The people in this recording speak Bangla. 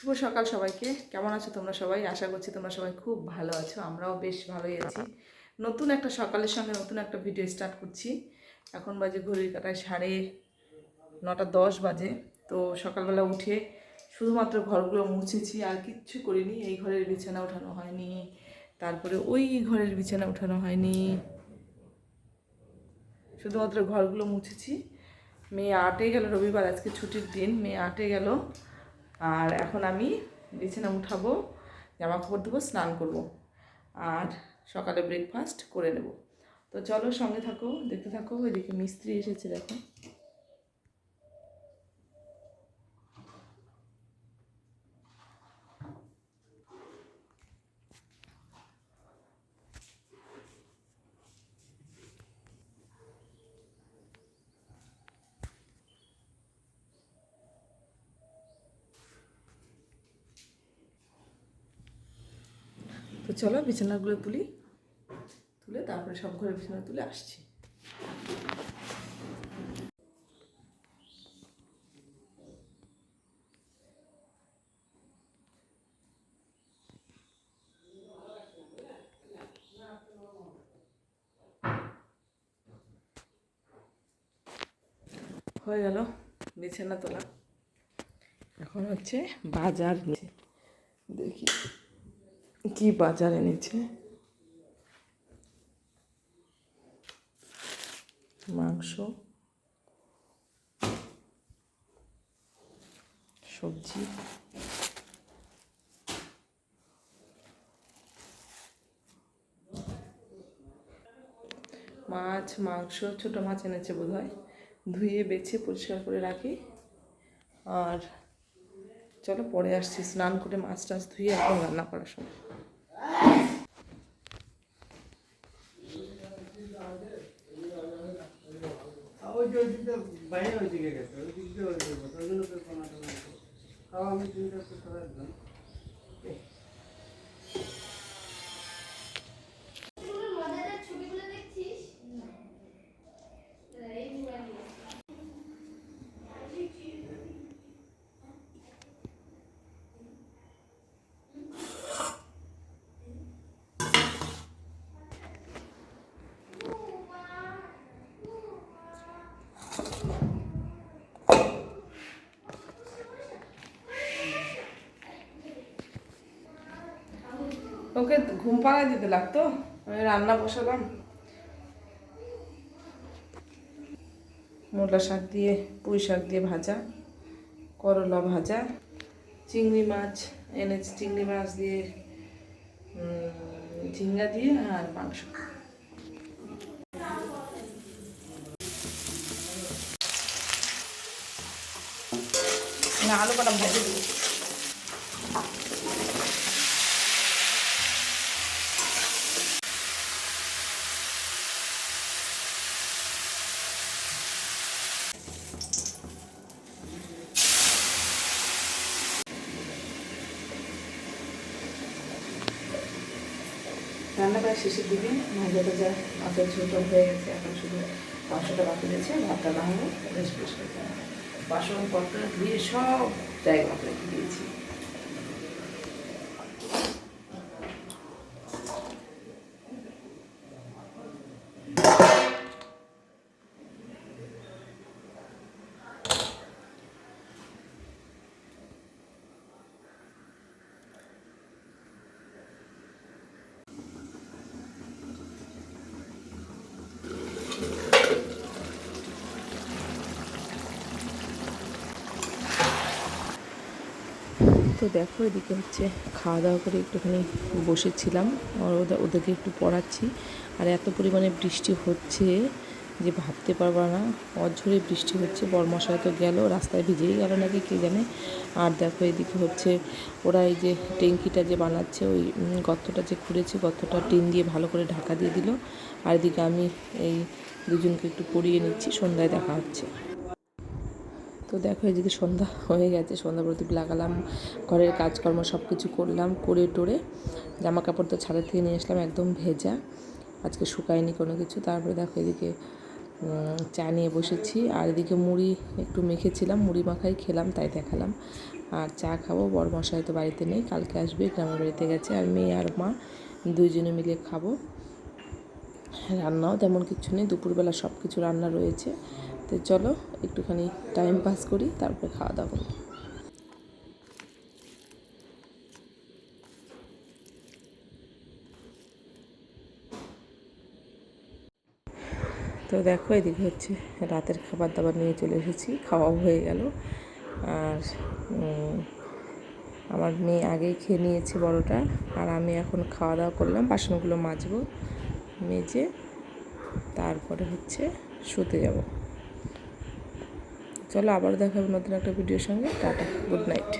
শুভ সকাল সবাইকে। কেমন আছো তোমরা সবাই? আশা করছি তোমরা সবাই খুব ভালো আছো। আমরাও বেশ ভালোই আছি। নতুন একটা সকালের সঙ্গে নতুন একটা ভিডিও স্টার্ট করছি। এখন বাজে ঘড়ির কাটায় সাড়ে নটা দশ বাজে। তো সকালবেলা উঠে শুধুমাত্র ঘরগুলো মুছেছি, আর কিচ্ছু করিনি। এই ঘরের বিছানা ওঠানো হয়নি। তারপরে ওই ঘরের বিছানা ওঠানো হয়নি। শুধুমাত্র ঘরগুলো মুছেছি। মেয়ে আটে গেল রবিবার, আজকে ছুটির দিন। মেয়ে আটে গেল। আর এখন আমি বিছানা উঠাবো জামা কাপড় দেবো স্নান করব আর সকালে ব্রেকফাস্ট করে নেব। তো চলো সঙ্গে থাকো, দেখতে থাকো, ওইদিকে মিস্ত্রি এসেছে দেখো। তো চলো বিছানাগুলো তুলি, তুলে তারপরে সব ঘরে বিছানা তুলে আসছি। হয়ে গেল বিছানা তোলা। এখন হচ্ছে বাজার দেখি। কি বাজার এনেছে? মাংস, সবজি। মাছ, মাংস, ছোট মাছ এনেছে বোধ হয় ধুয়ে, বেছে, পরিষ্কার করে রাখি। আর চলো পরে আসছি, স্নান করে মাছ টাছ ধুয়ে এখন রান্না করার সময়। বাইরে হয়েছে গেছে ওই দিক দিয়ে হয়েছে ওই জন্য। তাও আমি চিন্তা করতে পারলাম ওকে ঘুম পাড়ায় দিতে লাগতো? আমি রান্না বসালাম। মূলা শাক দিয়ে, পুঁই শাক দিয়ে ভাজা, করলা ভাজা, চিংড়ি মাছ, এনেছি চিংড়ি মাছ দিয়ে ঝিঙ্গা দিয়ে আর মাংস। আলু কটা ভেজে। দিই রান্না করা শেষের দিকে ভাজা টাজা মাছের ছোটো হয়ে গেছে, এখন শুধু মাংসটা বাকি রয়েছে, ভাতটা না হবে রেস্ট ফ্রেশ করতে হবে বাসন পত্র ধুয়ে সব জায়গা আপনাকে দিয়েছি। তো দেখো, এদিকে হচ্ছে খাওয়া দাওয়া করে একটুখানি বসেছিলাম। ওদেরকে একটু পড়াচ্ছি। আর এত পরিমাণে বৃষ্টি হচ্ছে যে ভাবতে পারবা না। অঝরে বৃষ্টি হচ্ছে, বরমশাই তো গেল, রাস্তায় ভিজেই গেল নাকি কে জানে? আর দেখো, এদিকে হচ্ছে ওরা এই যে ট্যাঙ্কিটা যে বানাচ্ছে, ওই গর্তটা যে খুঁড়েছে গর্তটা টিন দিয়ে ভালো করে ঢাকা দিয়ে দিল। আর এদিকে আমি এই দুজনকে একটু পড়িয়ে নিচ্ছি, সন্ধ্যায় দেখা হচ্ছে। তো দেখো এদিকে সন্ধ্যা হয়ে গেছে, সন্ধ্যা প্রদীপ লাগালাম, ঘরের কাজকর্ম সব কিছু করলাম, করে টোরে জামা কাপড় তো ছাদের থেকে নিয়ে আসলাম, একদম ভেজা। আজকে শুকায়নি কোনো কিছু, তারপরে দেখো এদিকে চা নিয়ে বসেছি, আর এদিকে মুড়ি একটু মেখেছিলাম, মুড়ি মাখাই খেলাম, তাই দেখালাম। আর চা খাব বড় মশাই তো বাড়িতে নেই, কালকে আসবে, গ্রামের বাড়িতে গেছে, আর মেয়ে আর মা দুইজনে মিলে খাব। রান্নাও তেমন কিছু নেই, দুপুরবেলা সব কিছু রান্না রয়েছে। তো চলো, একটুখানি টাইম পাস করি, তারপরে খাওয়া দাওয়া করব। তো দেখো, এদিকে হচ্ছে রাতের খাবার দাবার নিয়ে চলে এসেছি, খাওয়াও হয়ে গেল। আর আমার মেয়ে আগেই খেয়ে নিয়েছে বড়টা, আর আমি এখন খাওয়া দাওয়া করলাম, বাসনগুলো মাজবো, মেজে, তারপরে হচ্ছে শুতে যাব। চলো আবার দেখাবো নতুন একটা ভিডিওর সঙ্গে। Tata good night.